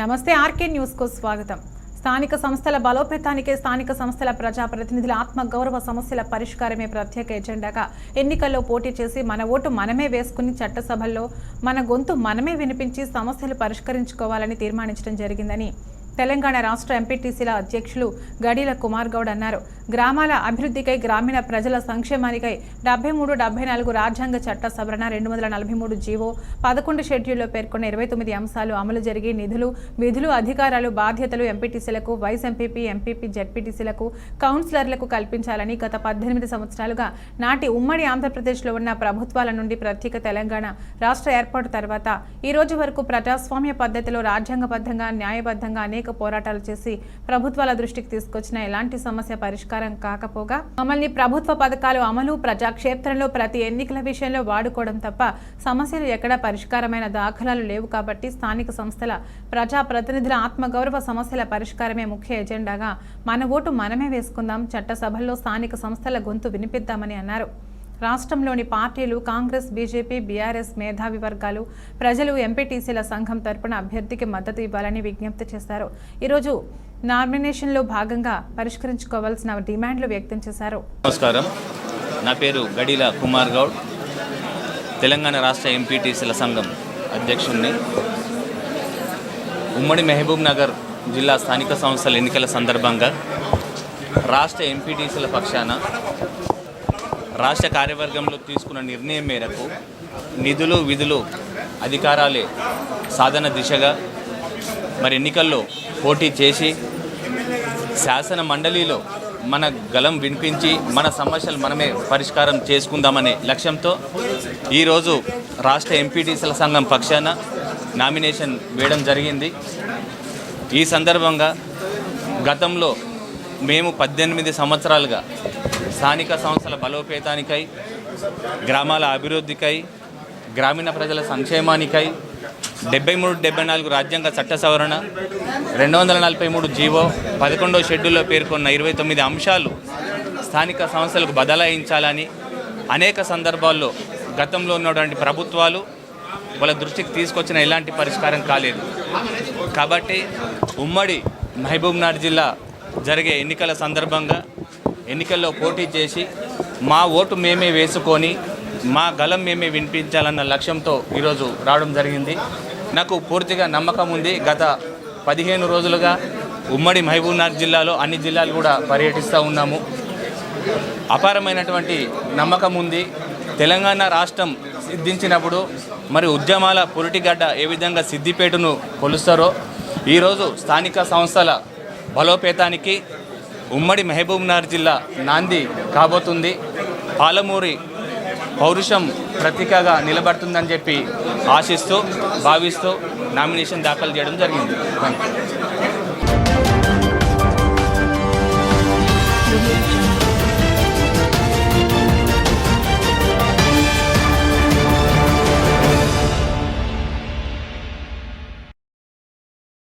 నమస్తే ఆర్కే న్యూస్కు స్వాగతం. స్థానిక సంస్థల బలోపేతానికి స్థానిక సంస్థల ప్రజాప్రతినిధుల ఆత్మగౌరవ సమస్యల పరిష్కారమే ప్రత్యేక ఎజెండాగా ఎన్నికల్లో పోటీ చేసి మన ఓటు మనమే వేసుకుని చట్టసభల్లో మన గొంతు మనమే వినిపించి సమస్యలు పరిష్కరించుకోవాలని తీర్మానించడం జరిగిందని తెలంగాణ రాష్ట్ర ఎంపీటీసీల అధ్యక్షులు గడిల కుమార్ గౌడ్ అన్నారు. గ్రామాల అభివృద్ధికై గ్రామీణ ప్రజల సంక్షేమానికై డెబ్బై మూడు డెబ్బై నాలుగు రాజ్యాంగ చట్ట సవరణ రెండు వందల నలభై మూడు జీవో పదకొండు షెడ్యూల్లో పేర్కొన్న ఇరవై తొమ్మిది అంశాలు అమలు జరిగి నిధులు విధులు అధికారాలు బాధ్యతలు ఎంపీటీసీలకు వైస్ ఎంపీపీ ఎంపీపీ జడ్పీటీసీలకు కౌన్సిలర్లకు కల్పించాలని గత పద్దెనిమిది సంవత్సరాలుగా నాటి ఉమ్మడి ఆంధ్రప్రదేశ్లో ఉన్న ప్రభుత్వాల నుండి ప్రత్యేక తెలంగాణ రాష్ట్ర ఏర్పాటు తర్వాత ఈ రోజు వరకు ప్రజాస్వామ్య పద్ధతిలో రాజ్యాంగబద్ధంగా న్యాయబద్ధంగా అనేక పోరాటాలు చేసి ప్రభుత్వాల దృష్టికి తీసుకొచ్చిన ఎలాంటి సమస్య పరిష్కారం కాకపోగా మమ్మల్ని ప్రభుత్వ పథకాలు అమలు ప్రజాక్షేత్రంలో ప్రతి ఎన్నికల విషయంలో వాడుకోవడం తప్ప సమస్యలు ఎక్కడా పరిష్కారమైన దాఖలాలు లేవు కాబట్టి స్థానిక సంస్థల ప్రజా ప్రతినిధుల ఆత్మగౌరవ సమస్యల పరిష్కారమే ముఖ్య ఎజెండాగా మన ఓటు మనమే వేసుకుందాం చట్టసభల్లో స్థానిక సంస్థల గొంతు వినిపిద్దామని అన్నారు. రాష్ట్రంలోని పార్టీలు కాంగ్రెస్ బీజేపీ బీఆర్ఎస్ మేధావి వర్గాలు ప్రజలు ఎంపీటీసీల సంఘం తరపున అభ్యర్థికి మద్దతు ఇవ్వాలని విజ్ఞప్తి చేశారు. ఈరోజు నామినేషన్లో భాగంగా పరిష్కరించుకోవాల్సిన డిమాండ్లు వ్యక్తం చేశారు. నమస్కారం. నా పేరు గడిల కుమార్ గౌడ్. తెలంగాణ రాష్ట్ర ఎంపీటీసీల సంఘం అధ్యక్షుడిని ఉమ్మడి మహబూబ్ నగర్ జిల్లా స్థానిక సంస్థల ఎన్నికల సందర్భంగా రాష్ట్ర ఎంపీటీసీల పక్షాన రాష్ట్ర కార్యవర్గంలో తీసుకున్న నిర్ణయం మేరకు నిధులు విధులు అధికారాలే సాధన దిశగా మరి ఎన్నికల్లో పోటీ చేసి శాసన మండలిలో మన గలం వినిపించి మన సమస్యలు మనమే పరిష్కారం చేసుకుందామనే లక్ష్యంతో ఈరోజు రాష్ట్ర ఎంపీటీసీల సంఘం పక్షాన నామినేషన్ వేయడం జరిగింది. ఈ సందర్భంగా గతంలో మేము పద్దెనిమిది సంవత్సరాలుగా స్థానిక సంస్థల బలోపేతానికై గ్రామాల అభివృద్ధికై గ్రామీణ ప్రజల సంక్షేమానికై డెబ్బై మూడు డెబ్బై నాలుగు రాజ్యాంగ చట్ట సవరణ రెండు వందల నలభై మూడు జీవో పదకొండో షెడ్యూల్లో పేర్కొన్న ఇరవై తొమ్మిది అంశాలు స్థానిక సంస్థలకు బదలాయించాలని అనేక సందర్భాల్లో గతంలో ఉన్నటువంటి ప్రభుత్వాలు వాళ్ళ దృష్టికి తీసుకొచ్చిన ఎలాంటి పరిష్కారం కాలేదు. కాబట్టి ఉమ్మడి మహబూబ్నగర్ జిల్లా జరిగే ఎన్నికల సందర్భంగా ఎన్నికల్లో పోటీ చేసి మా ఓటు మేమే వేసుకొని మా గలం మేమే వినిపించాలన్న లక్ష్యంతో ఈరోజు రావడం జరిగింది. నాకు పూర్తిగా నమ్మకం ఉంది. గత పదిహేను రోజులుగా ఉమ్మడి మహబూబ్నగర్ జిల్లాలో అన్ని జిల్లాలు కూడా పర్యటిస్తూ ఉన్నాము. అపారమైనటువంటి నమ్మకం ఉంది. తెలంగాణ రాష్ట్రం సిద్ధించినప్పుడు మరి ఉద్యమాల పురిటిగడ్డ ఏ విధంగా సిద్దిపేటను కొలుస్తారో ఈరోజు స్థానిక సంస్థల బలోపేతానికి ఉమ్మడి మహబూబ్నగర్ జిల్లా నాంది కాబోతుంది. పాలమూరి పౌరుషం ప్రతీకగా నిలబడుతుందని చెప్పి ఆశిస్తూ భావిస్తూ నామినేషన్ దాఖలు చేయడం జరిగింది.